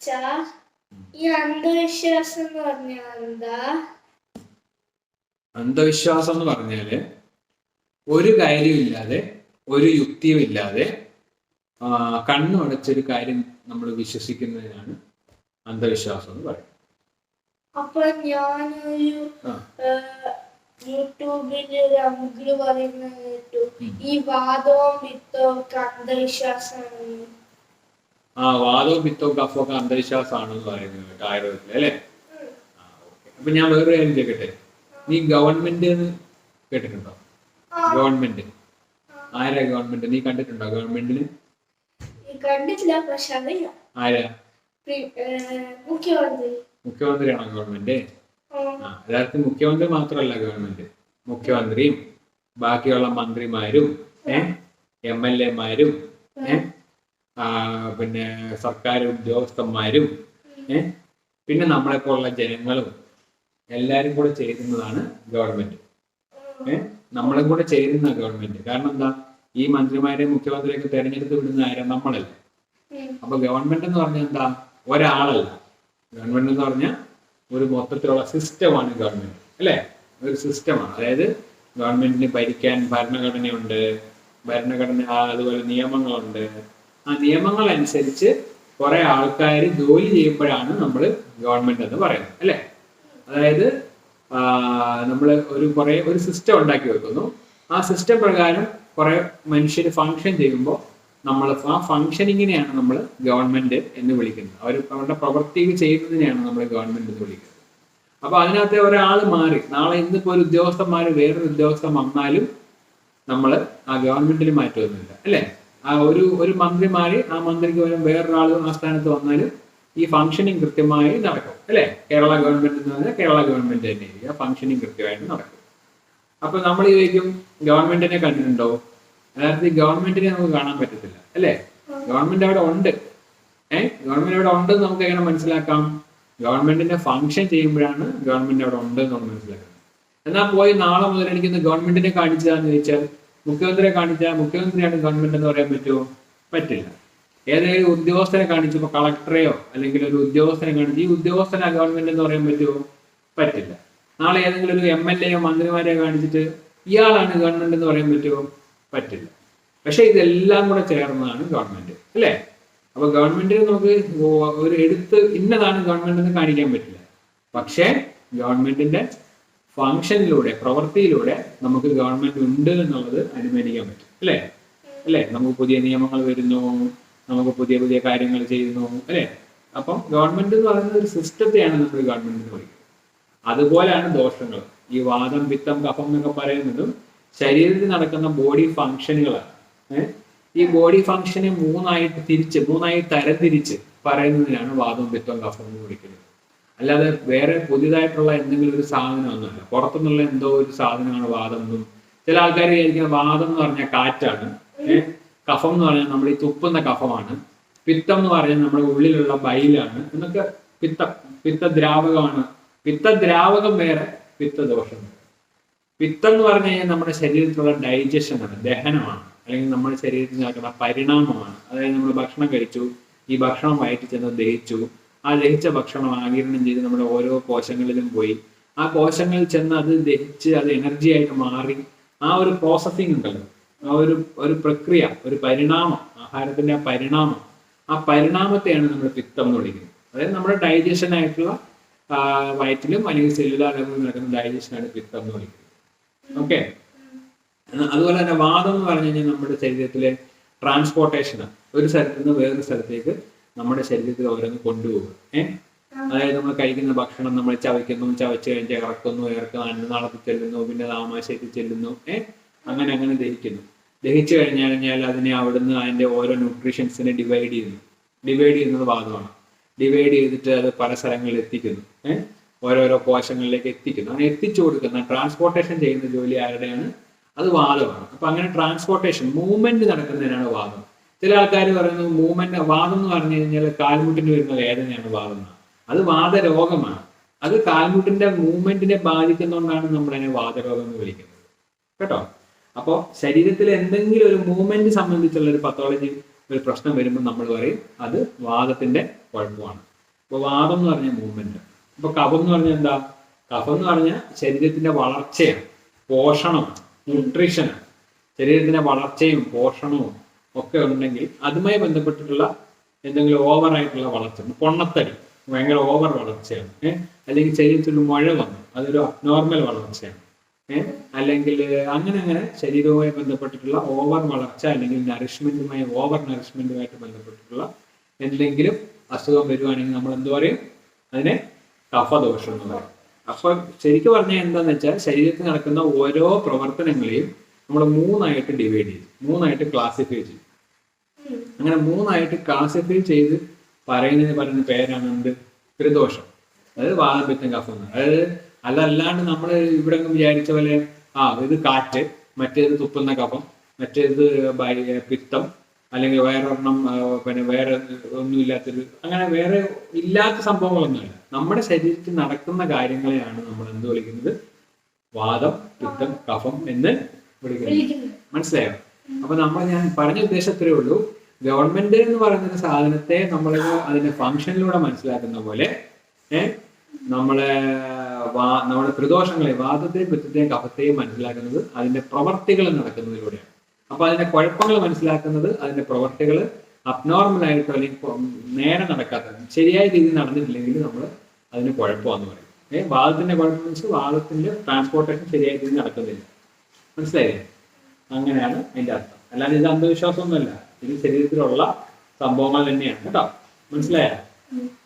ചാ, ഈ അന്ധവിശ്വാസം എന്ന് പറഞ്ഞാൽ എന്താ? അന്ധവിശ്വാസം എന്ന് പറഞ്ഞാൽ ഒരു കാര്യമില്ലാതെ ഒരു യുക്തിയും ഇല്ലാതെ കണ്ണു അടച്ചൊരു കാര്യം നമ്മൾ വിശ്വസിക്കുന്നതിനാണ് അന്ധവിശ്വാസം എന്ന് പറയുന്നത്. അപ്പൊ ഞാനൊരു യൂട്യൂബിൽ അങ്കിൾ പറയുന്നത് കേട്ടു. ഈ വാദവും വിത്തവും ഒക്കെ അന്ധവിശ്വാസമാണ്. ആ വാദവും പിത്തവും കഫവും ഒക്കെ അന്ധവിശ്വാസമാണെന്ന് പറയുന്നത് കേട്ടോ ആയുർവേദത്തിൽ അല്ലേ. അപ്പൊ ഞാൻ വേറൊരു കാര്യം ചോദിക്കട്ടെ? നീ ഗവൺമെന്റ് കേട്ടിട്ടുണ്ടോ? ഗവൺമെന്റ്. ആരാ ഗവൺമെന്റ്? നീ കണ്ടിട്ടുണ്ടോ ഗവൺമെന്റിന് കണ്ടിട്ടില്ല പക്ഷെ അറിയാം ആരാ? പ്രി- ഏഹ്, മുഖ്യമന്ത്രി. മുഖ്യമന്ത്രിയാണോ ഗവൺമെന്റ്. ആ. യഥാർത്ഥത്തിൽ മുഖ്യമന്ത്രി മാത്രമല്ല ഗവൺമെന്റ്. മുഖ്യമന്ത്രിയും ബാക്കിയുള്ള മന്ത്രിമാരും എം എൽ എമാരും ഏഹ് പിന്നെ സർക്കാർ ഉദ്യോഗസ്ഥന്മാരും പിന്നെ നമ്മളെ പോലുള്ള ജനങ്ങളും എല്ലാരും കൂടെ ചേരുന്നതാണ് ഗവൺമെന്റ്. നമ്മളും കൂടെ ചേരുന്ന ഗവൺമെന്റ്. കാരണം എന്താ? ഈ മന്ത്രിമാരെ മുഖ്യമന്ത്രിയൊക്കെ തെരഞ്ഞെടുത്ത് വിടുന്ന ആരും? നമ്മളല്ല. അപ്പൊ ഗവൺമെന്റ് എന്ന് പറഞ്ഞാൽ എന്താ? ഒരാളല്ല. ഗവൺമെന്റ് എന്ന് പറഞ്ഞ ഒരു മൊത്തത്തിലുള്ള സിസ്റ്റമാണ് ഗവൺമെന്റ്. അല്ലേ? ഒരു സിസ്റ്റമാണ്. അതായത് ഗവൺമെന്റിന് ഭരിക്കാൻ ഭരണഘടനയുണ്ട്. ഭരണഘടന അതുപോലെ നിയമങ്ങളുണ്ട്. ആ നിയമങ്ങൾ അനുസരിച്ച് കുറെ ആൾക്കാർ ജോലി ചെയ്യുമ്പോഴാണ് നമ്മൾ ഗവൺമെന്റ് എന്ന് പറയുന്നത് അല്ലേ? അതായത് നമ്മൾ ഒരു കുറെ ഒരു സിസ്റ്റം ഉണ്ടാക്കി വെക്കുന്നു. ആ സിസ്റ്റം പ്രകാരം കുറെ മനുഷ്യർ ഫങ്ഷൻ ചെയ്യുമ്പോൾ നമ്മൾ ആ ഫങ്ഷനിങ്ങിനെയാണ് നമ്മൾ ഗവൺമെന്റ് എന്ന് വിളിക്കുന്നത്. അവർ അവരുടെ പ്രവൃത്തി ചെയ്യുന്നതിനെയാണ് നമ്മൾ ഗവൺമെന്റ് എന്ന് വിളിക്കുന്നത്. അപ്പൊ അതിനകത്ത് ഒരാൾ മാറി നാളെ ഇന്നിപ്പോ ഒരു ഉദ്യോഗസ്ഥന്മാർ വേറൊരു ഉദ്യോഗസ്ഥൻ വന്നാലും നമ്മൾ ആ ഗവൺമെന്റിൽ മാറ്റമൊന്നുമില്ല അല്ലേ? ഒരു ഒരു മന്ത്രി മാറി ആ മന്ത്രിക്ക് പകരം വേറൊരാൾ ആ സ്ഥാനത്ത് വന്നാലും ഈ ഫംഗ്ഷനിങ് കൃത്യമായി നടക്കും അല്ലെ? കേരള ഗവൺമെന്റ് എന്ന് പറഞ്ഞാൽ കേരള ഗവൺമെന്റ് തന്നെ ആ ഫംഗ്ഷനിങ് കൃത്യമായിട്ട് നടക്കും. അപ്പൊ നമ്മൾ ചോദിക്കും ഗവൺമെന്റിനെ കണ്ടിട്ടുണ്ടോ? യഥാർത്ഥത്തിൽ ഗവൺമെന്റിനെ നമുക്ക് കാണാൻ പറ്റത്തില്ല അല്ലെ? ഗവൺമെന്റ് അവിടെ ഉണ്ട്. ഏഹ് ഗവൺമെന്റ് അവിടെ ഉണ്ട് നമുക്ക് എങ്ങനെ മനസ്സിലാക്കാം? ഗവൺമെന്റിന്റെ ഫംഗ്ഷൻ ചെയ്യുമ്പോഴാണ് ഗവൺമെന്റ് അവിടെ ഉണ്ട് എന്ന് നമ്മൾ മനസ്സിലാക്കുന്നത് എന്നാൽ പോയി നാളെ മുതൽ എനിക്കിന്ന് ഗവൺമെന്റിനെ കാണിച്ചതാന്ന് ചോദിച്ചാൽ മുഖ്യമന്ത്രിയെ കാണിച്ചാൽ മുഖ്യമന്ത്രിയാണ് ഗവൺമെന്റ് എന്ന് പറയാൻ പറ്റുമോ? പറ്റില്ല. ഏതെങ്കിലും ഉദ്യോഗസ്ഥനെ കാണിച്ചപ്പോൾ കളക്ടറെയോ അല്ലെങ്കിൽ ഒരു ഉദ്യോഗസ്ഥനെ കാണിച്ച് ഈ ഉദ്യോഗസ്ഥനാ ഗവൺമെന്റ് എന്ന് പറയാൻ പറ്റുമോ? പറ്റില്ല. നാളെ ഏതെങ്കിലും ഒരു എം എൽ എയോ മന്ത്രിമാരെയോ കാണിച്ചിട്ട് ഇയാളാണ് ഗവൺമെന്റ് എന്ന് പറയാൻ പറ്റുമോ? പറ്റില്ല. പക്ഷെ ഇതെല്ലാം കൂടെ ചേർന്നതാണ് ഗവൺമെന്റ് അല്ലേ? അപ്പൊ ഗവൺമെന്റിന് നമുക്ക് ഒരു എടുത്ത് ഇന്നതാണ് ഗവൺമെന്റ് എന്ന് കാണിക്കാൻ പറ്റില്ല. പക്ഷേ ഗവൺമെന്റിന്റെ ഫംഗ്ഷനിലൂടെ പ്രവൃത്തിയിലൂടെ നമുക്ക് ഗവൺമെന്റ് ഉണ്ട് എന്നുള്ളത് അനുമാനിക്കാൻ പറ്റും. അല്ലേ? അല്ലേ? നമുക്ക് പുതിയ നിയമങ്ങൾ വരുന്നു നമുക്ക് പുതിയ പുതിയ കാര്യങ്ങൾ ചെയ്യുന്നു അല്ലേ? അപ്പം ഗവൺമെന്റ് എന്ന് പറയുന്നത് ഒരു സിസ്റ്റത്തെയാണ് നമ്മൾ ഗവൺമെന്റ് എന്ന് പറയുന്നത് അതുപോലെയാണ് ദോഷങ്ങൾ ഈ വാദം പിത്തം കഫം എന്നൊക്കെ പറയുന്നതും ശരീരത്തിൽ നടക്കുന്ന ബോഡി ഫങ്ഷനുകളാണ് ഈ ബോഡി ഫങ്ഷനെ മൂന്നായിട്ട് തിരിച്ച് മൂന്നായി തരംതിരിച്ച് പറയുന്നതിനാണ് വാദം പിത്തം കഫം എന്ന് വിളിക്കുന്നത്. അല്ലാതെ വേറെ പുതിയതായിട്ടുള്ള എന്തെങ്കിലും ഒരു സാധനമൊന്നുമല്ല പുറത്തുനിന്നുള്ള എന്തോ ഒരു സാധനമാണ് വാദം എന്നും ചില ആൾക്കാർ വിചാരിക്കുന്ന വാദം എന്ന് പറഞ്ഞാൽ കാറ്റാണ്. കഫം എന്ന് പറഞ്ഞാൽ നമ്മൾ ഈ തുപ്പുന്ന കഫമാണ്. പിത്തം എന്ന് പറഞ്ഞാൽ നമ്മുടെ ഉള്ളിലുള്ള ബൈലാണ്. എന്നൊക്കെ പിത്ത പിത്തദ്രാവകമാണ്. പിത്തദ്രാവകം വേറെ പിത്തദോഷം. പിത്തം എന്ന് പറഞ്ഞു കഴിഞ്ഞാൽ നമ്മുടെ ശരീരത്തിലുള്ള ഡൈജഷനാണ് ദഹനമാണ്. അല്ലെങ്കിൽ നമ്മുടെ ശരീരത്തിൽ നടക്കുന്ന പരിണാമമാണ്. അതായത് നമ്മൾ ഭക്ഷണം കഴിച്ചു ഈ ഭക്ഷണം വയറ്റിൽ ചെന്ന് ദഹിച്ചു ആ ദഹിച്ച ഭക്ഷണം ആകിരണം ചെയ്ത് നമ്മുടെ ഓരോ കോശങ്ങളിലും പോയി. ആ കോശങ്ങളിൽ ചെന്ന് അത് ദഹിച്ച് അത് എനർജി ആയിട്ട് മാറി. ആ ഒരു പ്രോസസ്സിങ് ഉണ്ടല്ലോ. ആ ഒരു ഒരു പ്രക്രിയ ഒരു പരിണാമം ആഹാരത്തിന്റെ ആ പരിണാമം. ആ പരിണാമത്തെയാണ് നമ്മൾ പിത്തം എന്ന് വിളിക്കുന്നത്. അതായത് നമ്മുടെ ഡൈജഷൻ ആയിട്ടുള്ള വയറ്റിലും അല്ലെങ്കിൽ സെല്ലുലാർ ലെവലിൽ നടക്കുന്ന ഡൈജഷനാണ് പിത്തം എന്ന് വിളിക്കുന്നത്. ഓക്കെ അതുപോലെ തന്നെ വാദം എന്ന് പറഞ്ഞു കഴിഞ്ഞാൽ നമ്മുടെ ശരീരത്തിലെ ട്രാൻസ്പോർട്ടേഷൻ ഒരു സ്ഥലത്ത് നിന്ന് വേറൊരു സ്ഥലത്തേക്ക് നമ്മുടെ ശരീരത്തിൽ ഓരോന്ന് കൊണ്ടുപോകും. ഏഹ് അതായത് നമ്മൾ കഴിക്കുന്ന ഭക്ഷണം നമ്മൾ ചവയ്ക്കുന്നു ചവച്ച് കഴിഞ്ഞ് ഇറക്കുന്നു ഇറക്കുന്നു അന്നനാളത്തിൽ ചെല്ലുന്നു പിന്നെ ആമാശയത്തിൽ ചെല്ലുന്നു ഏഹ് അങ്ങനെ അങ്ങനെ ദഹിക്കുന്നു. ദഹിച്ചു കഴിഞ്ഞു കഴിഞ്ഞാൽ അതിനെ അവിടുന്ന് അതിന്റെ ഓരോ ന്യൂട്രീഷൻസിനെ ഡിവൈഡ് ചെയ്യുന്നു. ഡിവൈഡ് ചെയ്യുന്നത് ഭാഗമാണ് ഡിവൈഡ് ചെയ്തിട്ട് അത് പല സ്ഥലങ്ങളിൽ എത്തിക്കുന്നു ഏഹ് ഓരോരോ കോശങ്ങളിലേക്ക് എത്തിക്കുന്നു. അങ്ങനെ എത്തിച്ചു കൊടുക്കുന്ന ട്രാൻസ്പോർട്ടേഷൻ ചെയ്യുന്ന ജോലി ആരുടെയാണ്? അത് വാദമാണ്. അപ്പൊ അങ്ങനെ ട്രാൻസ്പോർട്ടേഷൻ മൂവ്മെന്റ് നടക്കുന്നതിനാണ് വാദം. ചില ആൾക്കാർ പറയുന്നു മൂവ്മെന്റ് വാദം എന്ന് പറഞ്ഞു കഴിഞ്ഞാൽ കാൽമുട്ടിന് വരുന്ന വേദനയാണ് വാദം. അത് വാദരോഗമാണ്. അത് കാൽമുട്ടിന്റെ മൂവ്മെന്റിനെ ബാധിക്കുന്നതുകൊണ്ടാണ് നമ്മൾ അതിനെ വാദരോഗം എന്ന് വിളിക്കുന്നത്. കേട്ടോ? അപ്പോൾ ശരീരത്തിൽ എന്തെങ്കിലും ഒരു മൂവ്മെന്റ് സംബന്ധിച്ചുള്ള ഒരു പത്തോളജി ഒരു പ്രശ്നം വരുമ്പോൾ നമ്മൾ പറയും അത് വാദത്തിന്റെ കുഴപ്പമാണ്. അപ്പോൾ വാദം എന്ന് പറഞ്ഞ മൂവ്മെന്റ്. ഇപ്പൊ കഫം എന്ന് പറഞ്ഞാൽ എന്താ? കഫം എന്ന് പറഞ്ഞാൽ ശരീരത്തിന്റെ വളർച്ചയാണ് പോഷണം ന്യൂട്രീഷനാണ് ശരീരത്തിന്റെ വളർച്ചയും പോഷണവും ഒക്കെ ഉണ്ടെങ്കിൽ അതുമായി ബന്ധപ്പെട്ടിട്ടുള്ള എന്തെങ്കിലും ഓവർ ആയിട്ടുള്ള വളർച്ച പൊണ്ണത്തടി ഭയങ്കര ഓവർ വളർച്ചയാണ്. ഏഹ് അല്ലെങ്കിൽ ശരീരത്തിൽ മഴ വന്നു അതൊരു അബ്നോർമൽ വളർച്ചയാണ്. ഏഹ് അല്ലെങ്കിൽ അങ്ങനെ അങ്ങനെ ശരീരവുമായി ബന്ധപ്പെട്ടിട്ടുള്ള ഓവർ വളർച്ച അല്ലെങ്കിൽ നറിഷ്മെന്റുമായി ഓവർ നറിഷ്മെന്റുമായിട്ട് ബന്ധപ്പെട്ടിട്ടുള്ള എന്തെങ്കിലും അസുഖം വരുവാണെങ്കിൽ നമ്മൾ എന്ത് പറയും? അതിനെ കഫദോഷം എന്ന് പറയും. അപ്പൊ ശരിക്കും പറഞ്ഞാൽ എന്താന്ന് വെച്ചാൽ ശരീരത്തിൽ നടക്കുന്ന ഓരോ പ്രവർത്തനങ്ങളെയും നമ്മൾ മൂന്നായിട്ട് ഡിവൈഡ് ചെയ്തു. മൂന്നായിട്ട് ക്ലാസിഫൈ ചെയ്തു. അങ്ങനെ മൂന്നായിട്ട് ക്ലാസിഫൈ ചെയ്ത് പറയുന്നതിന് പറയുന്ന പേരാണ് എന്ത് ത്രിദോഷം. അതായത് വാദപിത്തം കഫം എന്ന് അതായത് അതല്ലാണ്ട് നമ്മൾ ഇവിടെ വിചാരിച്ച പോലെ ആ ഇത് കാറ്റ് മറ്റേത് തുപ്പുന്ന കഫം മറ്റേത് പിത്തം അല്ലെങ്കിൽ വേറൊരെണ്ണം പിന്നെ വേറെ ഒന്നുമില്ലാത്തൊരു അങ്ങനെ വേറെ ഇല്ലാത്ത സംഭവങ്ങളൊന്നുമില്ല. നമ്മുടെ ശരീരത്തിൽ നടക്കുന്ന കാര്യങ്ങളെയാണ് നമ്മൾ എന്ത് വിളിക്കുന്നത്? വാദം പിത്തം കഫം എന്ന് വിളിക്കുന്നത് മനസ്സിലായോ? അപ്പൊ നമ്മൾ ഞാൻ പറഞ്ഞ ഉദ്ദേശത്രേ ഉള്ളൂ. ഗവൺമെന്റ് എന്ന് പറയുന്ന സാധനത്തെ നമ്മൾ അതിന്റെ ഫംഗ്ഷനിലൂടെ മനസ്സിലാക്കുന്ന പോലെ ഏഹ് നമ്മളെ നമ്മുടെ ത്രിദോഷങ്ങളെ വാദത്തെയും പിത്തത്തെയും കഫത്തെയും മനസ്സിലാക്കുന്നത് അതിന്റെ പ്രവർത്തികൾ നടക്കുന്നതിലൂടെയാണ്. അപ്പൊ അതിന്റെ കുഴപ്പങ്ങൾ മനസ്സിലാക്കുന്നത് അതിന്റെ പ്രവർത്തികൾ അബ്നോർമൽ ആയിട്ടോ അല്ലെങ്കിൽ നേരെ നടക്കാത്ത ശരിയായ രീതിയിൽ നടന്നിട്ടില്ലെങ്കിൽ നമ്മൾ അതിന് കുഴപ്പമാണെന്ന് പറയും. ഏഹ് വാദത്തിന്റെ കുഴപ്പം വെച്ച് വാദത്തിന്റെ ട്രാൻസ്പോർട്ടേഷൻ ശരിയായ രീതിയിൽ നടക്കുന്നില്ല. മനസ്സിലായില്ലേ? അങ്ങനെയാണ് അതിന്റെ അർത്ഥം. അല്ലാതെ ഇത് അന്ധവിശ്വാസമൊന്നുമല്ല. ഇത് ശരീരത്തിലുള്ള സംഭവങ്ങൾ തന്നെയാണ് കേട്ടോ. മനസ്സിലായോ.